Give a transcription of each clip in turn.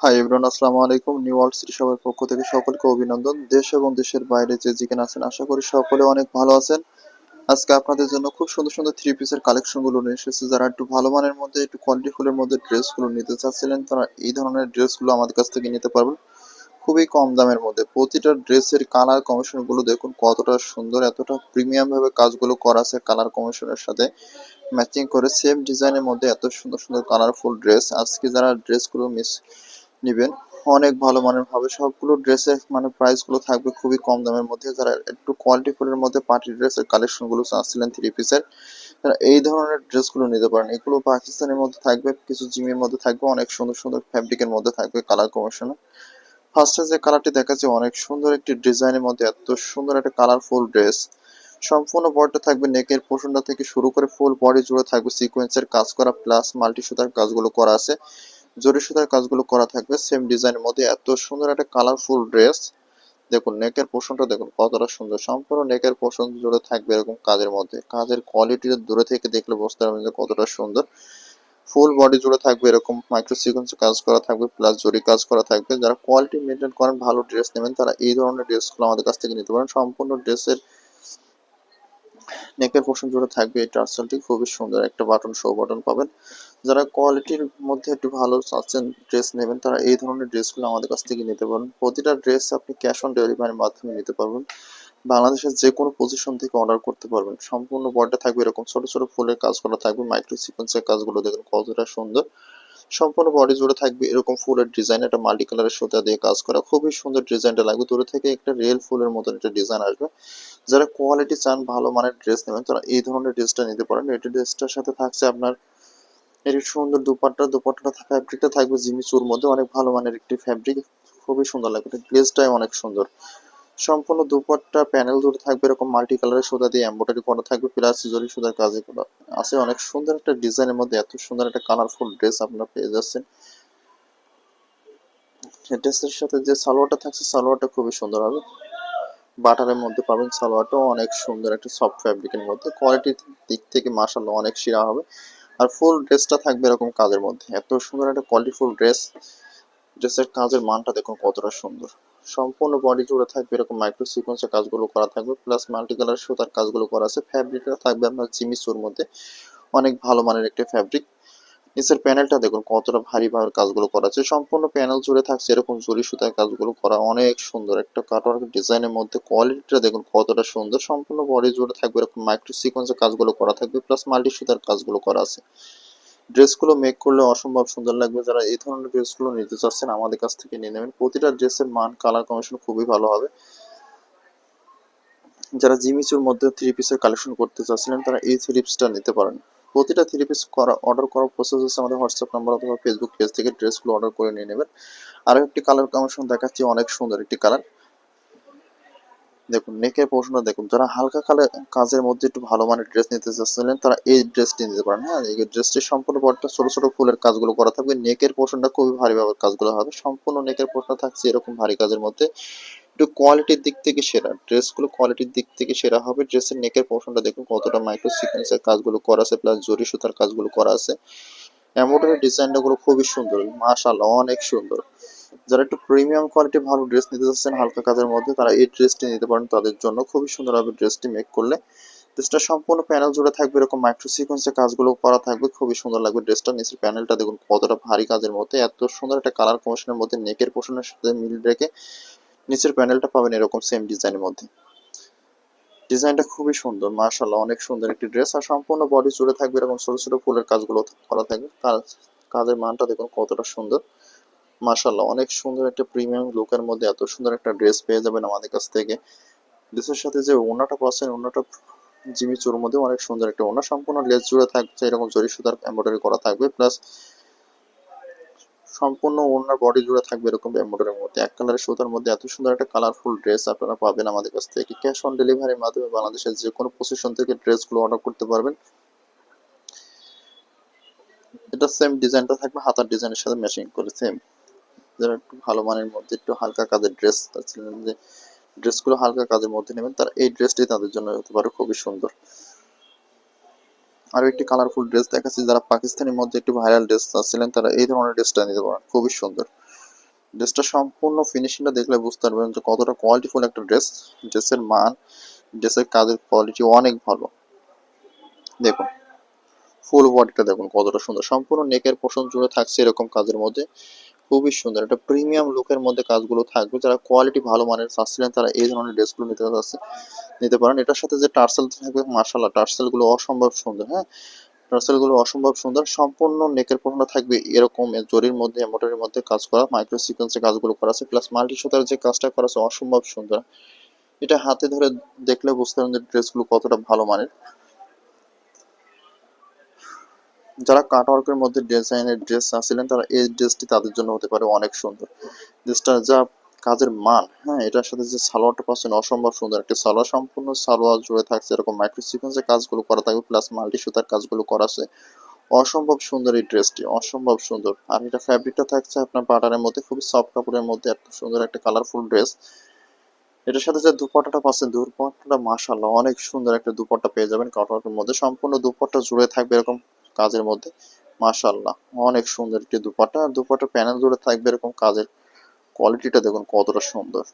Hi everyone আসসালামু আলাইকুম। New world city সবার পক্ষ থেকে সকলকে অভিনন্দন। দেশ এবং দেশের বাইরে যে যেখানে আছেন, আশা করি সকলে অনেক ভালো আছেন। আজকে আপনাদের জন্য খুব সুন্দর সুন্দর থ্রি পিসের কালেকশনগুলো নিয়ে এসেছে। যারা একটু ভালো মানের মধ্যে, একটু কোয়ালিটি ফুলের মধ্যে ড্রেসগুলো নিতে চাচ্ছিলেন, তারা এই ধরনের ড্রেসগুলো আমাদের কাছ থেকে নিতে পারবেন। খুবই কম দামের মধ্যে। প্রতিটা ড্রেসের কালার কমিশনগুলো দেখুন কতটা সুন্দর, এতটা প্রিমিয়াম ভাবে কাজগুলো করা আছে কালার কমিশনের সাথে। ম্যাচিং করে সেম ডিজাইনের মধ্যে এত সুন্দর সুন্দর কালারফুল ড্রেস আজকে যারা ড্রেসগুলো মিস নিবেন। অনেক ভালো মানের হবে। সবগুলো ড্রেসের মানে প্রাইসগুলো থাকবে খুবই কম দামের মধ্যে। যারা একটু কোয়ালিটি ফুলের মধ্যে পার্টি ড্রেসের কালেকশনগুলো চাচ্ছিলেন থ্রি পিসের তারা এই ধরনের ড্রেসগুলো নিতে পারেন। এগুলো পাকিস্তানের মধ্যে থাকবে, কিছু জিমের মধ্যে থাকবে, অনেক সুন্দর সুন্দর ফ্যাব্রিকের মধ্যে থাকবে কালার কমিশনে ফার্স্টে যে কালারটি দেখাচ্ছে, অনেক সুন্দর একটি ডিজাইনের মধ্যে এত সুন্দর একটা কালারফুল ড্রেস সম্পূর্ণ বডিটা থাকবে নেকের পোর্শনটা থেকে শুরু করে ফুল বডি জুড়ে থাকবে সিকোয়েন্সের কাজ করা প্লাস মাল্টি সুতার কাজগুলো করা আছে। জরি সুতার কাজগুলো করা থাকবে সেম ডিজাইনের মধ্যে। এত সুন্দর একটা কালারফুল ড্রেস দেখুন নেকের পোর্শনটা দেখুন, কতটা সুন্দর। সম্পূর্ণ নেকের পোর্শন জুড়ে থাকবে এরকম কাজের মধ্যে। কাজের কোয়ালিটি দূরে থেকে দেখলে বুঝতে পারবেন যে কতটা সুন্দর। ফুল বডি জুড়ে থাকবে এরকম মাইক্রো সিকোয়েন্স কাজ করা থাকবে প্লাস জরি কাজ করা থাকবে। যারা কোয়ালিটি মেনটেন করেন, ভালো ড্রেস নেবেন, তারা এই ধরনের ড্রেসগুলো আমাদের কাছ থেকে নিতে পারেন। সম্পূর্ণ ড্রেসের নেকের পোর্শন জুড়ে থাকবে এই টার্সেলটি। খুবই সুন্দর একটা বাটন শো বাটন পাবেন। যারা কোয়ালিটির মধ্যে একটু ভালো চাচ্ছেন ড্রেস নেবেন, তারা এই ধরনের ড্রেসগুলো আমাদের কাছ থেকে নিতে পারেন প্রতিটা ড্রেস আপনি ক্যাশ অন ডেলিভারির মাধ্যমে নিতে পারবেন। বাংলাদেশের যে কোনো পজিশন থেকে অর্ডার করতে পারবেন। সম্পূর্ণ বডিটা থাকবে এরকম ছোট ছোট ফুলের কাজ করা থাকবে মাইক্রো সিকোয়েন্সের কাজগুলো দেখুন কতটা সুন্দর। সম্পূর্ণ বডি জুড়ে থাকবে এরকম ফুলের ডিজাইন একটা মাল্টি কালারের সুতা দিয়ে কাজ করা। খুবই সুন্দর ডিজাইনটা লাগবে। দূরে থেকে একটা রিয়েল ফুলের মতন একটা ডিজাইন আসবে। যারা কোয়ালিটি চান, ভালো মানের ড্রেস নেবেন, তারা এই ধরনের ড্রেসটা নিতে পারেন। এই ড্রেসটার সাথে থাকছে আপনার এর সুন্দর দুপাট্টা দুপাট্টা ফ্যাব্রিকটা থাকবে জিমি চুর মধ্যে। অনেক ভালো মানের একটি ফ্যাব্রিক খুবই সুন্দর লাগবে। গ্লেজটাই অনেক সুন্দর। সম্পূর্ণ দুপাট্টা প্যানেল জুড়ে থাকবে এরকম মাল্টি কালারের সুতা দিয়ে এম্ব্রয়ডারি করা থাকবে প্লাস জরি সুতার কাজে করা আছে। অনেক সুন্দর একটা ডিজাইনের মধ্যে, এত সুন্দর একটা কালারফুল ড্রেস আপনারা পেয়ে যাচ্ছেন। ড্রেসের সাথে যে সালোয়ারটা থাকছে, সালোয়ারটা খুবই সুন্দর হবে। বাটারের মধ্যে পাবেন সালোয়ারটাও অনেক সুন্দর একটা সফট ফ্যাব্রিকের মধ্যে। কোয়ালিটির দিক থেকে মাসাল্লাহ অনেক সেরা হবে। আর ফুল ড্রেসটা থাকবে এরকম কাজের মধ্যে। এত সুন্দর একটা কোয়ালিটিফুল ড্রেস ড্রেসের কাজের মানটা দেখুন কতটা সুন্দর। সম্পূর্ণ বডি জুড়ে থাকবে এরকম মাইক্রো সিকোয়েন্সের কাজগুলো করা থাকবে প্লাস মাল্টি কালার সুতার কাজগুলো করা আছে। ফ্যাব্রিকটা থাকবে আপনার জিমিসুর মধ্যে। অনেক ভালো মানের একটা ফ্যাব্রিক নিচের প্যানেলটা দেখুন, কতটা ভারী ভাবে কাজগুলো করা আছে। সম্পূর্ণ প্যানেল জুড়ে থাকছে এরকম জরি সুতার কাজগুলো করা অনেক সুন্দর। একটা কাটওয়ার্ক ডিজাইনের মধ্যে কোয়ালিটিটা দেখুন কতটা সুন্দর। সম্পূর্ণ বডি জুড়ে থাকবে এরকম মাইক্রো সিকোয়েন্সের কাজগুলো করা থাকবে প্লাস মাল্টি সুতার কাজগুলো করা আছে। ড্রেসগুলো মেক করলে অসম্ভব সুন্দর লাগবে। যারা এই ধরনের ড্রেসগুলো নিতে চাচ্ছেন, আমাদের কাছ থেকে নিয়ে নেবেন। প্রতিটা ড্রেসের মান কালার কমিশন খুবই ভালো হবে। যারা জিমিচুর মধ্যে থ্রি পিসের কালেকশন করতে চাচ্ছিলেন, তারা এই থ্রি পিসটা নিতে পারেন। প্রতিটা থ্রি পিস করা অর্ডার করার প্রসেস হচ্ছে আমাদের হোয়াটসঅ্যাপ নাম্বার অথবা ফেসবুক পেজ থেকে ড্রেসগুলো অর্ডার করে নিয়ে নেবেন। আরও একটি কালার কমিশন দেখাচ্ছি, অনেক সুন্দর একটি কালার দেখুন নেকের পোর্শনটা দেখুন, যারা হালকা কালার কাজের মধ্যে একটু ভালো মানের ড্রেস নিতে চাচ্ছিলেন, তারা এই ড্রেসটি নিতে পারেন। হ্যাঁ এই ড্রেসটি সম্পূর্ণ বডটা ছোট ছোট ফুলের কাজগুলো করা থাকবে। নেকের পোর্শনটা খুবই ভারী ভাবে কাজগুলো হবে। সম্পূর্ণ নেকের পোর্শন থাকছে এরকম ভারী কাজের মধ্যে। একটু কোয়ালিটির দিক থেকে সেরা। ড্রেসগুলো কোয়ালিটির দিক থেকে সেরা হবে। ড্রেসের নেকের পোর্শনটা দেখুন, কতটা মাইক্রো সিকোয়েন্সের কাজগুলো করা আছে প্লাস জরি সুতার কাজগুলো করা আছে। এমব্রয়ডারি ডিজাইনটা গুলো খুবই সুন্দর, মাশাআল্লাহ, অনেক সুন্দর। যারা একটু প্রিমিয়াম কোয়ালিটি ভালো ড্রেস নিতে চাচ্ছেন হালকা কাজের মধ্যে, তারা এই ড্রেসটি নিতে পারেন। তাদের জন্য খুবই সুন্দর হবে ড্রেসটি মেক করলে ড্রেসটা সম্পূর্ণ প্যানেল জুড়ে থাকবে, এরকম মাইক্রো সিকোয়েন্সের কাজগুলো করা থাকবে। খুবই সুন্দর লাগবে ড্রেসটা নিচের প্যানেলটা দেখুন, কতটা ভারী কাজের মধ্যে, এত সুন্দর একটা কালার কমিশনের মধ্যে নেকের পোর্শনের সাথে মিল রেখে নিচের প্যানেলটা পাবেন এরকম সেম ডিজাইনের মধ্যে। ডিজাইনটা খুবই সুন্দর মার্শাল্লাহ অনেক সুন্দর একটি ড্রেস আর সম্পূর্ণ বডি জুড়ে থাকবে এরকম ছোট ছোট ফুলের কাজগুলো করা থাকবে তার, কাজের মানটা দেখুন কতটা সুন্দর। মার্শাল্লাহ অনেক সুন্দর একটা প্রিমিয়াম লুকের মধ্যে এত সুন্দর একটা ড্রেস পেয়ে যাবেন আমাদের কাছ থেকে। ড্রেসের সাথে যে ওনাটা পাচ্ছেন ওনাটা জিমি চোর মধ্যে অনেক সুন্দর একটা ওনা সম্পূর্ণ লেস জুড়ে থাকছে, এরকম জরি সুতার এমব্রয়ডারি করা থাকবে। প্লাস সম্পূর্ণ ওনার বডি জুড়ে থাকবে এরকম এমব্রয়ডারির মধ্যে। এক কালারের সুতার মধ্যে এত সুন্দর একটা কালারফুল ড্রেস আপনারা পাবেন আমাদের কাছ থেকে। ক্যাশ অন ডেলিভারির মাধ্যমে বাংলাদেশের যে কোনো পজিশন থেকে ড্রেসগুলো অর্ডার করতে পারবেন। এটা সেম ডিজাইনটা থাকবে, হাতার ডিজাইনের সাথে ম্যাচিং করে সেম যারা একটু ভালো মানের মধ্যে, একটু হালকা কাজের ড্রেস চাচ্ছিলেন যে ড্রেসগুলো হালকা কাজের মধ্যে নেবেন, তারা এই ড্রেসটি তাদের জন্য হতে পারে খুবই সুন্দর। আরও একটি কালারফুল ড্রেস দেখাচ্ছি। যারা পাকিস্তানের মধ্যে একটু ভাইরাল ড্রেস চাচ্ছিলেন তারা এই ধরনের ড্রেসটা নিতে পারেন। খুবই সুন্দর। ড্রেসটা সম্পূর্ণ ফিনিশিংটা দেখলে বুঝতে পারবেন যে কতটা কোয়ালিটিফুল একটা ড্রেস ড্রেসের মান ড্রেসের কাজের কোয়ালিটি অনেক ভালো। দেখুন ফুল বডিটা দেখুন কতটা সুন্দর। সম্পূর্ণ নেকের পোষণ জুড়ে থাকছে এরকম কাজের মধ্যে। খুবই সুন্দর। একটা প্রিমিয়াম লুকের মধ্যে কাজগুলো থাকবে। যারা কোয়ালিটি ভালো মানের চাচ্ছিলেন, তারা এই ধরনের ড্রেসগুলো নিতে যাচ্ছে নিতে পারেন। এটার সাথে যে টার্সেল থাকবে মার্শাল্লাহ টার্সেলগুলো অসম্ভব সুন্দর হ্যাঁ? টার্সেলগুলো অসম্ভব সুন্দর। সম্পূর্ণ নেকের পোষণটা থাকবে এরকম জরির মধ্যে, এমব্রয়ডারির মধ্যে কাজ করা মাইক্রো সিকোয়েন্সে কাজগুলো করা আছে প্লাস মাল্টি সুতার যে কাজটা করা আছে, অসম্ভব সুন্দর। এটা হাতে ধরে দেখলে বুঝতে পারেন যে ড্রেসগুলো কতটা ভালো মানের। যারা কাটওয়ার্কের মধ্যে ডিজাইনের ড্রেস চাচ্ছিলেন তারা এই ড্রেসটি তাদের জন্য হতে পারে অনেক সুন্দর। ড্রেসটা যা কাজের মান হ্যাঁ এটার সাথে যে সালোয়ারটা পাচ্ছেন অসম্ভব সুন্দর। একটা সালোয়ার সম্পূর্ণ সালোয়ার জুড়ে থাকছে, এরকম মাইক্রো সিকোয়েন্সের কাজগুলো করা থাকবে প্লাস মাল্টি সুতার কাজগুলো করা আছে। অসম্ভব সুন্দর এই ড্রেসটি অসম্ভব সুন্দর। আর এটা ফ্যাব্রিকটা থাকছে আপনার বাটারের মধ্যে, খুবই সফট কাপড়ের মধ্যে, এত সুন্দর একটা কালারফুল ড্রেস এটার সাথে যে দুপাট্টাটা পাচ্ছেন, দুপাট্টাটা মাশাল্লাহ অনেক সুন্দর একটা দুপাট্টা পেয়ে যাবেন কাটওয়ার্কের মধ্যে। সম্পূর্ণ দুপাট্টা জুড়ে থাকবে, এরকম কাজের মধ্যে। মাশাল্লাহ অনেক সুন্দর একটি দুপাট্টা আর দুপাট্টা প্যানেল জুড়ে থাকবে এরকম কাজের কোয়ালিটিটা দেখুন কতটা সুন্দর।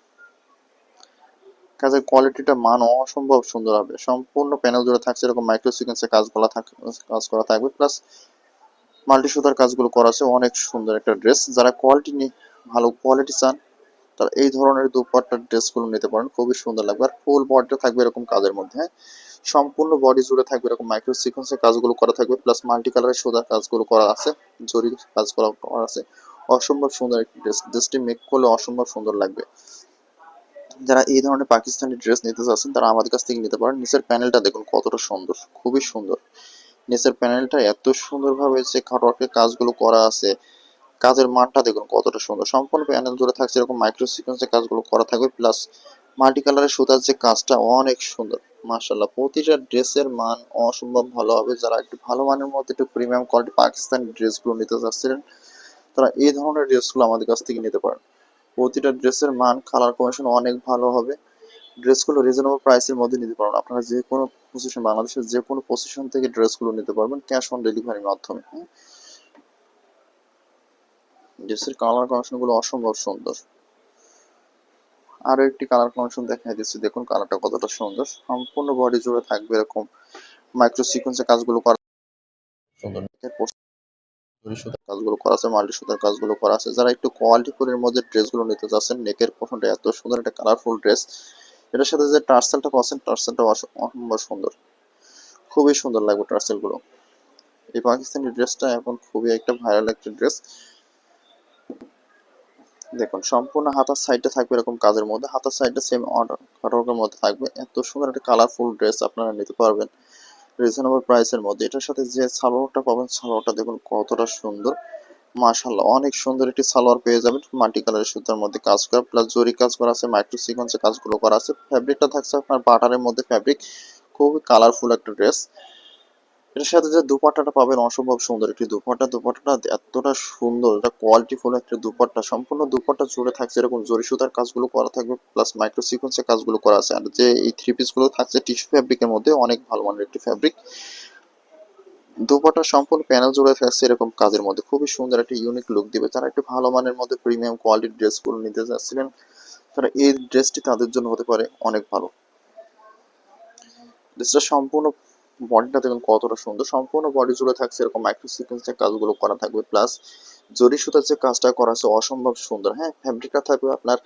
কাজের কোয়ালিটিটা মান অসম্ভব সুন্দর হবে। সম্পূর্ণ প্যানেল জুড়ে থাকছে এরকম মাইক্রো সিকোয়েন্সের কাজগুলো থাক, কাজ করা থাকবে। প্লাস মাল্টি সুতার কাজগুলো করা আছে। অনেক সুন্দর একটা ড্রেস যারা কোয়ালিটি নিয়ে, ভালো কোয়ালিটি চান তারা এই ধরনের দুপাট্টার ড্রেসগুলো নিতে পারেন, খুবই সুন্দর লাগবে। আর ফুল বডিটা থাকবে এরকম কাজের মধ্যে হ্যাঁ? সম্পূর্ণ বডি জুড়ে থাকবে এরকম মাইক্রো সিকোয়েন্সের কাজগুলো করা থাকবে প্লাস মাল্টি কালারের সোজা কাজগুলো করা আছে, জরির কাজ করা আছে। অসম্ভব সুন্দর একটি ড্রেস, ড্রেসটি মেক করলে অসম্ভব সুন্দর লাগবে। যারা এই ধরনের পাকিস্তানি ড্রেস নিতে চাচ্ছেন, তারা আমাদের কাছ থেকে নিতে পারেন। নিচের প্যানেলটা দেখুন কতটা সুন্দর, খুবই সুন্দর। নিচের প্যানেলটা এত সুন্দরভাবে যে কাটওয়ার্কের কাজগুলো করা আছে কাজের মানটা দেখুন কতটা সুন্দর। সম্পূর্ণ প্যানেল জুড়ে থাকছে এরকম মাইক্রো সিকোয়েন্সের কাজগুলো করা থাকবে প্লাস মাল্টি কালারের সুতার যে কাজটা অনেক সুন্দর। মার্শাল্লাহ প্রতিটা ড্রেসের মান অসম্ভব ভালো হবে। যারা একটু ভালো মানের মধ্যে একটু প্রিমিয়াম কোয়ালিটি পাকিস্তানি ড্রেসগুলো নিতে চাচ্ছিলেন, তারা এই ধরনের ড্রেসগুলো আমাদের কাছ থেকে নিতে পারেন। প্রতিটা ড্রেসের মান কালার কমিশন অনেক ভালো হবে। ড্রেসগুলো রিজনেবল প্রাইসের মধ্যে নিতে পারবেন। আপনারা যে কোনো পজিশন বাংলাদেশের যে কোনো পজিশন থেকে ড্রেসগুলো নিতে পারবেন ক্যাশ অন ডেলিভারির মাধ্যমে। হ্যাঁ ড্রেসের কালার কমিশনগুলো অসম্ভব সুন্দর। আরও একটি কালার কমিশন দেখাই দিচ্ছি দেখুন কালারটা কতটা সুন্দর। সম্পূর্ণ বডি জুড়ে থাকবে এরকম মাইক্রো সিকোয়েন্সের কাজগুলো করা সুন্দর। সুতার কাজগুলো করা আছে মাল্টি সুতার কাজগুলো করা আছে। যারা একটু কোয়ালিটি ফুলের মধ্যে ড্রেসগুলো নিতে চাচ্ছেন নেকের পোষণটা এত সুন্দর একটা কালারফুল ড্রেস এটার সাথে যে টার্সেলটা পাচ্ছেন টার্সেলটা অসম্ভব সুন্দর। খুবই সুন্দর লাগবে টার্সেলগুলো এই পাকিস্তানি ড্রেসটা এখন খুবই একটা ভাইরাল একটা ড্রেস দেখুন, সম্পূর্ণ হাতার সাইডটা থাকবে এরকম কাজের মধ্যে, হাতার সাইডটা সেম কাটওয়ার্কের মধ্যে থাকবে। এত সুন্দর একটা কালারফুল ড্রেস আপনারা নিতে পারবেন রিজনেবল প্রাইসের মধ্যে। এটার সাথে যে সালোয়ারটা পাবেন, সালোয়ারটা দেখুন কতটা সুন্দর। মাশাল্লাহ অনেক সুন্দর একটি সালোয়ার পেয়ে যাবেন। মাল্টি কালারের সুতার মধ্যে কাজ করা প্লাস জরি কাজ করা আছে মাইক্রো সিকোয়েন্সে কাজগুলো করা আছে। ফ্যাব্রিকটা থাকছে আপনার বাটারের মধ্যে ফ্যাব্রিক খুবই কালারফুল একটা ড্রেস এটার সাথে যে দুপাট্টাটা পাবেন অসম্ভব সুন্দর। একটি দুপাট্টা, দুপাট্টাটা এতটা সুন্দর, এটা কোয়ালিটি ফুল একটা দুপাট্টা। সম্পূর্ণ দুপাট্টা জুড়ে থাকছে এরকম জরি সুতার কাজগুলো করা থাকবে প্লাস মাইক্রো সিকোয়েন্সের কাজগুলো করা আছে। আর যে এই থ্রি পিসগুলো থাকছে টিস্যু ফ্যাব্রিকের মধ্যে, অনেক ভালো মানের একটি ফ্যাব্রিক দুপাট্টা সম্পূর্ণ প্যানেল জুড়ে থাকছে এরকম কাজের মধ্যে। খুবই সুন্দর একটা ইউনিক লুক দিবে। যারা একটু ভালো মানের মধ্যে প্রিমিয়াম কোয়ালিটির ড্রেসগুলো নিতে চাচ্ছিলেন তারা এই ড্রেসটি তাদের জন্য হতে পারে অনেক ভালো। ড্রেসটা সম্পূর্ণ বডিটা দেখুন কতটা সুন্দর। সম্পূর্ণ বডি জুড়ে থাকছে এরকম মাইক্রো সিকোয়েন্সের কাজগুলো করা থাকবে। প্লাস জরি সুতার যে কাজটা করা আছে অসম্ভব সুন্দর। হ্যাঁ ফ্যাব্রিকটা থাকবে আপনার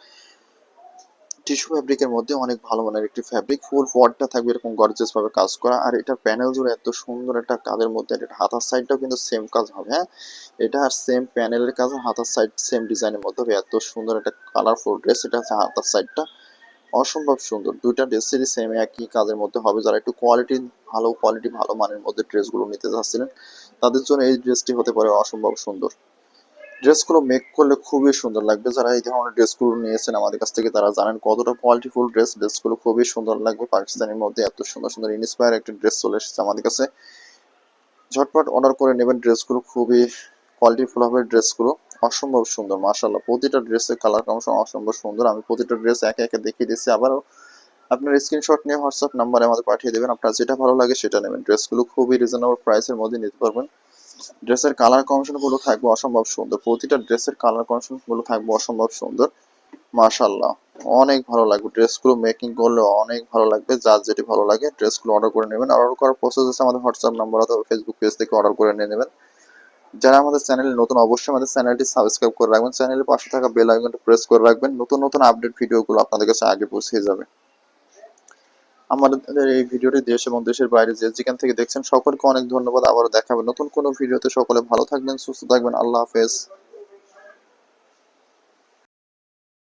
টিস্যু ফ্যাব্রিকের মধ্যে অনেক ভালো মানের একটি ফ্যাব্রিক ফুল ফোয়ারটা থাকবে এরকম গর্জিয়াস ভাবে কাজ করা। আর এটার প্যানেল জুড়ে এত সুন্দর একটা কাজের মধ্যে এটা হাতার সাইডটাও কিন্তু সেম কাজ হবে। হ্যাঁ এটা আর সেম প্যানেলের কাজ, হাতার সাইড সেম ডিজাইনের মধ্যে হবে। এত সুন্দর একটা কালারফুল ড্রেস এটা হচ্ছে হাতার সাইডটা অসম্ভব সুন্দর। দুইটা ড্রেসেরই সেম একই কাজের মধ্যে হবে। যারা একটু কোয়ালিটি ভালো কোয়ালিটি ভালো মানের মধ্যে ড্রেসগুলো নিতে চাচ্ছিলেন, তাদের জন্য এই ড্রেসটি হতে পারে অসম্ভব সুন্দর। ড্রেসগুলো মেক করলে খুবই সুন্দর লাগবে। যারা এই ধরনের ড্রেসগুলো নিয়েছেন, আমাদের কাছ থেকে তারা জানেন কতটা কোয়ালিটিফুল ড্রেস ড্রেসগুলো খুবই সুন্দর লাগবে। পাকিস্তানের মধ্যে এত সুন্দর সুন্দর ইন্সপায়ার একটা ড্রেস চলে এসেছে আমাদের কাছে। ঝটপট অর্ডার করে নেবেন। ড্রেসগুলো খুবই কোয়ালিটিফুল হবে। ড্রেসগুলো অসম্ভব সুন্দর মাশাল্লাহ প্রতিটা ড্রেসের কালার কম্বিনেশন অসম্ভব সুন্দর। আমি প্রতিটা ড্রেস একে একে দেখিয়ে দিচ্ছি। আবারও আপনার স্ক্রিনশট নিয়ে হোয়াটসঅ্যাপ নাম্বারে আমাদের পাঠিয়ে দেবেন। আপনার যেটা ভালো লাগে সেটা নেবেন। ড্রেসগুলো খুবই রিজনেবল প্রাইসের মধ্যে নিতে পারবেন। ড্রেসের কালার কমিশনগুলো থাকবে অসম্ভব সুন্দর। প্রতিটা ড্রেসের কালার কমিশনগুলো থাকবে অসম্ভব সুন্দর। মাশাল্লাহ অনেক ভালো লাগবে। ড্রেসগুলো মেকিং করলে অনেক ভালো লাগবে। যার যেটি ভালো লাগে, ড্রেসগুলো অর্ডার করে নেবেন। অর্ডার করার প্রসেস আছে আমাদের হোয়াটসঅ্যাপ নাম্বার অথবা ফেসবুক পেজ থেকে অর্ডার করে নিয়ে নেবেন। যারা আমাদের চ্যানেলে নতুন, অবশ্যই আমাদের চ্যানেলটি সাবস্ক্রাইব করে রাখবেন। চ্যানেলের পাশে থাকা বেল আইকনটা প্রেস করে রাখবেন। নতুন নতুন আপডেট ভিডিওগুলো আপনাদের কাছে আগে পৌঁছে যাবে। আমাদের এই ভিডিওটি দেশ এবং দেশের বাইরে যে যেখান থেকে দেখছেন, সকলকে অনেক ধন্যবাদ। আবারও দেখাবে নতুন কোনো ভিডিওতে। সকলে ভালো থাকবেন, সুস্থ থাকবেন। আল্লাহ হাফেজ।